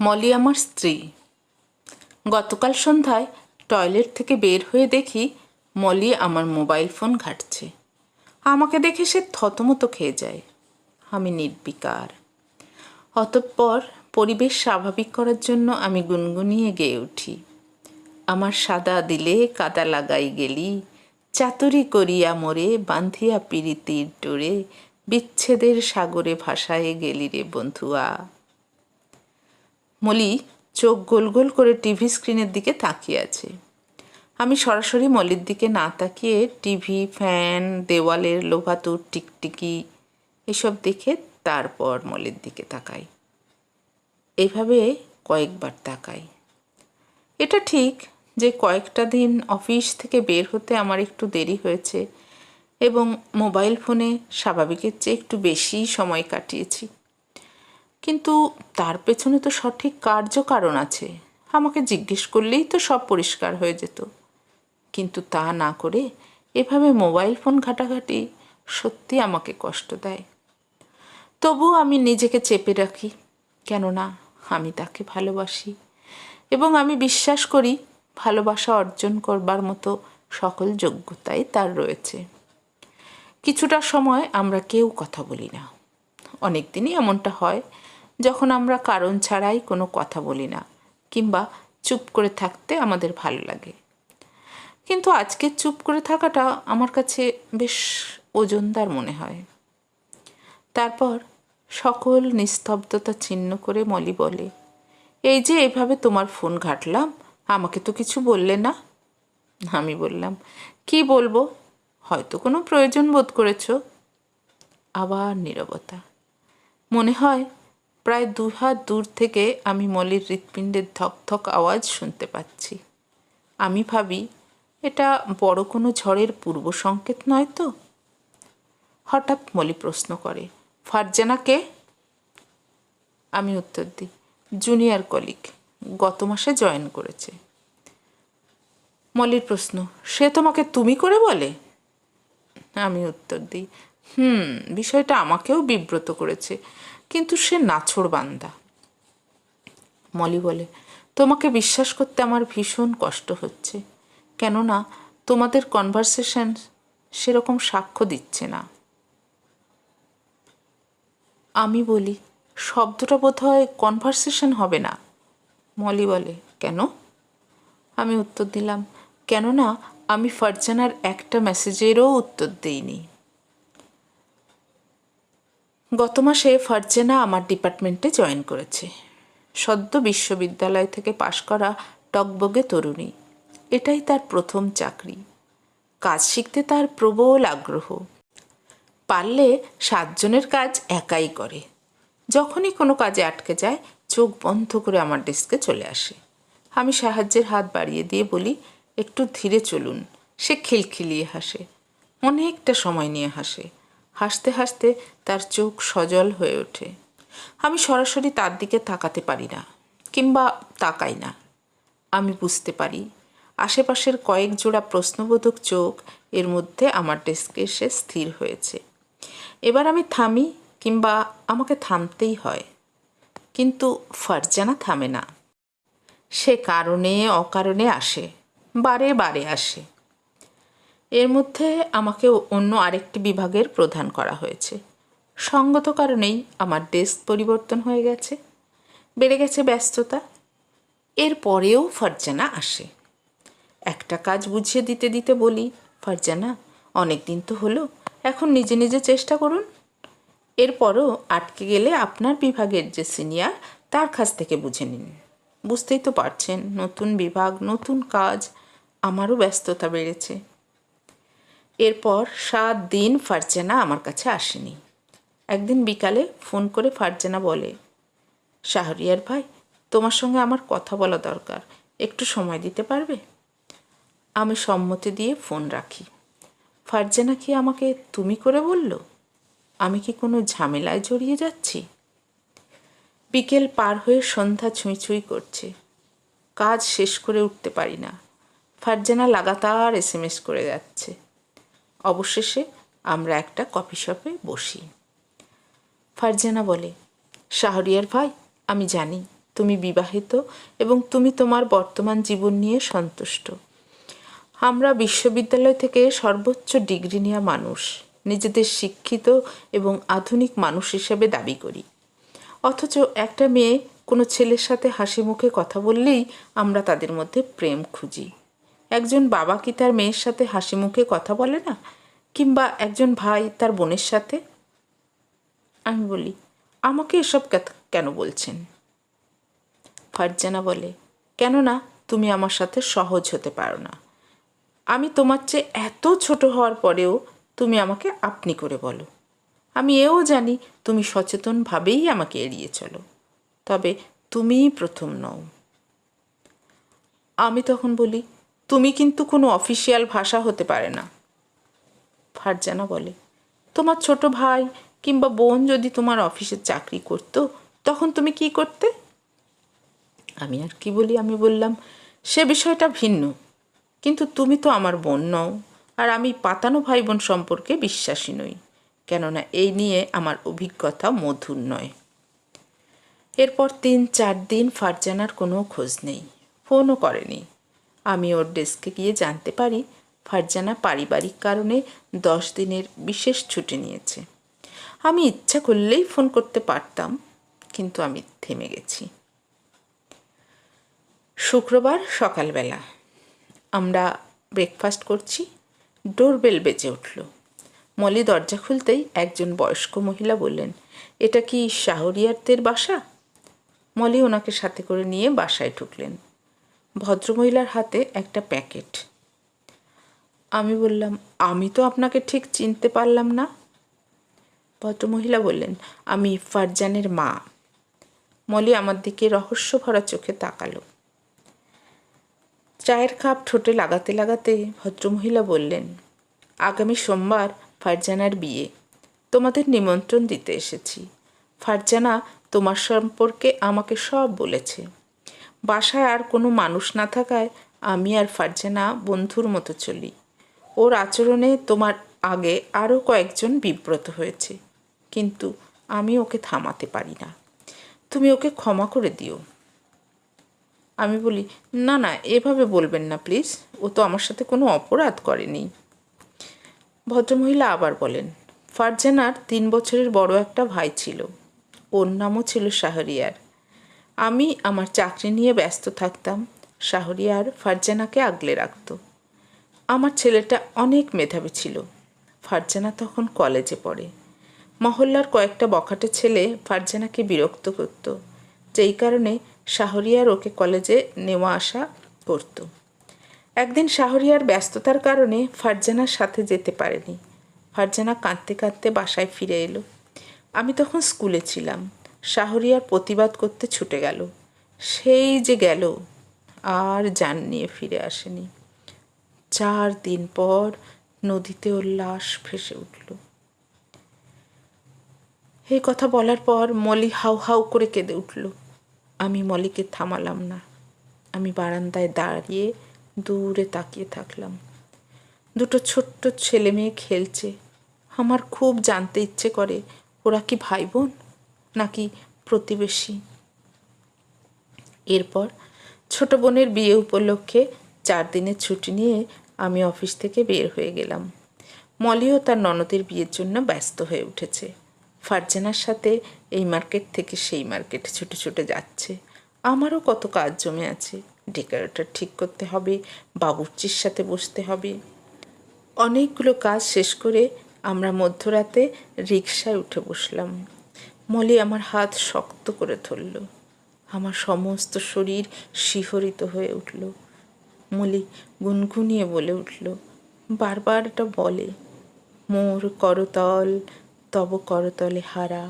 মলি আমার স্ত্রী। গতকাল সন্ধ্যায় টয়লেট থেকে বের হয়ে দেখি মলি আমার মোবাইল ফোন ঘাঁটছে। আমাকে দেখে সে থতমতো খেয়ে যায়। আমি নির্বিকার। অতঃপর পরিবেশ স্বাভাবিক করার জন্য আমি গুনগুনিয়ে গেয়ে উঠি। আমার সাদা দিলে কাদা লাগাই গেলি, চাতুরি করিয়া মোরে বান্ধিয়া পিরিতির ডোরে, বিচ্ছেদের সাগরে ভাসায় গেলি রে বন্ধুয়া। মলি চোখ গোল গোল করে টিভি স্ক্রিনের দিকে তাকিয়ে আছে। আমি সরাসরি মলির দিকে না তাকিয়ে টিভি, ফ্যান, দেওয়ালের লোভাতুর, টিকটিকি এসব দেখে তারপর মলির দিকে তাকাই। এভাবে কয়েকবার তাকাই। এটা ঠিক যে কয়েকটা দিন অফিস থেকে বের হতে আমার একটু দেরি হয়েছে এবং মোবাইল ফোনে স্বাভাবিকের চেয়ে একটু বেশি সময় কাটিয়েছি। কিন্তু তার পেছনে তো সঠিক কার্যকারণ আছে। আমাকে জিজ্ঞেস করলেই তো সব পরিষ্কার হয়ে যেত। কিন্তু তা না করে এভাবে মোবাইল ফোন ঘাটাঘাটি সত্যি আমাকে কষ্ট দেয়। তবু আমি নিজেকে চেপে রাখি, কেননা আমি তাকে ভালোবাসি এবং আমি বিশ্বাস করি ভালোবাসা অর্জন করবার মতো সকল যোগ্যতাই তার রয়েছে। কিছুটা সময় আমরা কেউ কথা বলি না। অনেক দিনই এমনটা হয় যখন আমরা কারণ ছাড়াই কোনো কথা বলি না, কিংবা চুপ করে থাকতে আমাদের ভালো লাগে। কিন্তু আজকে চুপ করে থাকাটা আমার কাছে বেশ ওজনদার মনে হয়। তারপর সকল নিস্তব্ধতা ছিন্ন করে মলি বলে, এই যে এভাবে তোমার ফোন ঘাটলাম, আমাকে তো কিছু বললে না? আমি বললাম, কি বলব? হয়তো কোনো প্রয়োজন বোধ করেছ? আবার নীরবতা। মনে হয় প্রায় দু হাত দূর থেকে আমি মলির হৃৎপিণ্ডের ধকধক আওয়াজ শুনতে পাচ্ছি। আমি ভাবি, এটা বড় কোনো ঝড়ের পূর্ব সংকেত নয় তো? হঠাৎ মলি প্রশ্ন করে ফারজানাকে আমি উত্তর দিই, জুনিয়র কলিগ, গত মাসে জয়েন করেছে। মলির প্রশ্ন, সে তোমাকে তুমি করে বলে? আমি উত্তর দিই, হুম, বিষয়টা আমাকেও বিব্রত করেছে। কিন্তু সে নাছোড় বান্দা মলি বলে, তোমাকে বিশ্বাস করতে আমার ভীষণ কষ্ট হচ্ছে। কেননা তোমাদের কনভারসেশন সেরকম সাক্ষ্য দিচ্ছে না। আমি বলি, শব্দটা বোধ হয় কনভারসেশন হবে না। মলি বলে, কেন? আমি উত্তর দিলাম, কেননা আমি ফারজানার একটা মেসেজেরও উত্তর দিইনি। গত মাসে ফারজানা আমার ডিপার্টমেন্টে জয়েন করেছে। সদ্য বিশ্ববিদ্যালয় থেকে পাশ করা টকবগে তরুণী। এটাই তার প্রথম চাকরি। কাজ শিখতে তার প্রবল আগ্রহ। পারলে সাতজনের কাজ একাই করে। যখনই কোনো কাজে আটকে যায়, চোখ বন্ধ করে আমার ডেস্কে চলে আসে। আমি সাহায্যের হাত বাড়িয়ে দিয়ে বলি, একটু ধীরে চলুন। সে খিলখিলিয়ে হাসে। অনেকটা সময় নিয়ে হাসে। হাসতে হাসতে তার চোখ সজল হয়ে ওঠে। আমি সরাসরি তার দিকে তাকাতে পারি না, কিংবা তাকাই না। আমি বুঝতে পারি, আশেপাশের কয়েক জোড়া প্রশ্নবোধক চোখ এর মধ্যে আমার ডেস্কে এসে স্থির হয়েছে। এবার আমি থামি, কিংবা আমাকে থামতেই হয়। কিন্তু ফারজানা থামে না। সে কারণে, অকারণে আসে, বারে বারে আসে। এর মধ্যে আমাকে অন্য আরেকটি বিভাগের প্রধান করা হয়েছে। সঙ্গত কারণেই আমার ডেস্ক পরিবর্তন হয়ে গেছে। বেড়ে গেছে ব্যস্ততা। এর পরেও ফারজানা আসে। একটা কাজ বুঝিয়ে দিতে দিতে বলি, ফারজানা, অনেক দিন তো হলো, এখন নিজে নিজে চেষ্টা করুন। এরপরও আটকে গেলে আপনার বিভাগের যে সিনিয়র, তার কাছ থেকে বুঝে নিন। বুঝতেই তো পারছেন, নতুন বিভাগ, নতুন কাজ, আমারও ব্যস্ততা বেড়েছে। এরপর সাত দিন ফারজানা আমার কাছে আসেনি। একদিন বিকালে ফোন করে ফারজানা বলে, শাহরিয়ার ভাই, তোমার সঙ্গে আমার কথা বলা দরকার, একটু সময় দিতে পারবে? আমি সম্মতি দিয়ে ফোন রাখি। ফারজানা কি আমাকে তুমি করে বলল? আমি কি কোনো ঝামেলায় জড়িয়ে যাচ্ছি? বিকেল পার হয়ে সন্ধ্যা ছুঁই ছুঁই করছে। কাজ শেষ করে উঠতে পারি না। ফারজানা লাগাতার এস করে যাচ্ছে। অবশেষে আমরা একটা কফি শপে বসি। ফারজানা বলে, শাহরিয়ার ভাই, আমি জানি তুমি বিবাহিত এবং তুমি তোমার বর্তমান জীবন নিয়ে সন্তুষ্ট। আমরা বিশ্ববিদ্যালয় থেকে সর্বোচ্চ ডিগ্রি নেওয়া মানুষ, নিজেদের শিক্ষিত এবং আধুনিক মানুষ হিসেবে দাবি করি। অথচ একটা মেয়ে কোনো ছেলের সাথে হাসি মুখে কথা বললেই আমরা তাদের মধ্যে প্রেম খুঁজি। একজন বাবা কি তার মেয়ের সাথে হাসি মুখে কথা বলে না? কিংবা একজন ভাই তার বোনের সাথে? আমি বলি, আমাকে এসব কেন বলছেন? ফারজানা বলে, কেননা তুমি আমার সাথে সহজ হতে পারো না। আমি তোমার চেয়ে এত ছোট হওয়ার পরেও তুমি আমাকে আপনি করে বলো। আমি এও জানি তুমি সচেতনভাবেই আমাকে এড়িয়ে চলো। তবে তুমিই প্রথম নও। আমি তখন বলি, তুমি কিন্তু কোনো অফিসিয়াল ভাষা হতে পারে না। ফারজানা বলে, তোমার ছোট ভাই কিংবা বোন যদি তোমার অফিসে চাকরি করতো, তখন তুমি কি করতে? আমি আর কি বলি? আমি বললাম, সে বিষয়টা ভিন্ন। কিন্তু তুমি তো আমার বোন নও, আর আমি পাতানো ভাই বোন সম্পর্কে বিশ্বাসী নই। কেননা এই নিয়ে আমার অভিজ্ঞতা মধুর নয়। এরপর তিন, চার দিন ফারজানার কোনো খোঁজ নেই, ফোনও করেনি। আমি ওর ডেস্কে গিয়ে জানতে পারি ফারজানা পারিবারিক কারণে দশ দিনের বিশেষ ছুটি নিয়েছে। আমি ইচ্ছা করলেই ফোন করতে পারতাম, কিন্তু আমি থেমে গেছি। শুক্রবার সকালবেলা আমরা ব্রেকফাস্ট করছি ডোরবেল বেজে উঠল। মলি দরজা খুলতেই একজন বয়স্ক মহিলা বললেন, এটা কি শাহরিয়ারদের বাসা? মলি ওনাকে সাথে করে নিয়ে বাসায় ঢুকলেন। ভদ্রমহিলার হাতে একটা প্যাকেট। আমি বললাম, আমি তো আপনাকে ঠিক চিনতে পারলাম না। ভদ্রমহিলা বললেন, আমি ফারজানের মা। মলি আমার দিকে রহস্য ভরা চোখে তাকালো। চায়ের কাপ ঠোঁটে লাগাতে লাগাতে ভদ্রমহিলা বললেন, আগামী সোমবার ফারজানার বিয়ে। তোমাদের নিমন্ত্রণ দিতে এসেছি। ফারজানা তোমার সম্পর্কে আমাকে সব বলেছে। বাসায় আর কোনো মানুষ না থাকায় আমি আর ফারজানা বন্ধুর মতো চলি। ওর আচরণে তোমার আগে আরও কয়েকজন বিব্রত হয়েছে। কিন্তু আমি ওকে থামাতে পারি না। তুমি ওকে ক্ষমা করে দিও। আমি বলি, না না, এভাবে বলবেন না, প্লিজ। ও তো আমার সাথে কোনো অপরাধ করেনি। ভদ্রমহিলা আবার বলেন, ফারজানার তিন বছরের বড় একটা ভাই ছিল। ওর নামও ছিল শাহরিয়ার। আমি আমার চাকরি নিয়ে ব্যস্ত থাকতাম। শাহরিয়ার ফারজানাকে আগলে রাখতো। আমার ছেলেটা অনেক মেধাবী ছিল। ফারজানা তখন কলেজে পড়ে। মহল্লার কয়েকটা বখাটে ছেলে ফারজানাকে বিরক্ত করত। যেই কারণে শাহরিয়ার ওকে কলেজে নেওয়া আসা করত। একদিন শাহরিয়ার ব্যস্ততার কারণে ফারজানার সাথে যেতে পারেনি। ফারজানা কাঁদতে কাঁদতে বাসায় ফিরে এলো। আমি তখন স্কুলে ছিলাম। শাহরিয়ার প্রতিবাদ করতে ছুটে গেল। সেই যে গেল, আর যান নিয়ে ফিরে আসেনি। চার দিন পর নদীতে ওর লাশ ভেসে উঠল। এই কথা বলার পর মলি হাউ হাউ করে কেঁদে উঠল। আমি মলিকে থামালাম না। আমি বারান্দায় দাঁড়িয়ে দূরে তাকিয়ে থাকলাম। দুটো ছোট্ট ছেলে মেয়ে খেলছে। আমার খুব জানতে ইচ্ছে করে, ওরা কি ভাই বোন নাকি প্রতিবেশী? এরপর ছোট বোনের বিয়ে উপলক্ষে চার দিনের ছুটি নিয়ে আমি অফিস থেকে বের হয়ে গেলাম। মলিও তার ননদের বিয়ের জন্য ব্যস্ত হয়ে উঠেছে। ফারজানার সাথে এই মার্কেট থেকে সেই মার্কেটে ছুটে ছুটে যাচ্ছে। আমারও কত কাজ জমে আছে। ডেকোরেটর ঠিক করতে হবে, বাবুর্চির সাথে বসতে হবে। অনেকগুলো কাজ শেষ করে আমরা মধ্যরাতে রিকশায় উঠে বসলাম। মলি আমার হাত শক্ত করে ধরল। আমার সমস্ত শরীর শিহরিত হয়ে উঠল। মলি গুনগুনিয়ে বলে উঠল বারবার এটা বলে। মোর করতল তব করতলে হারা।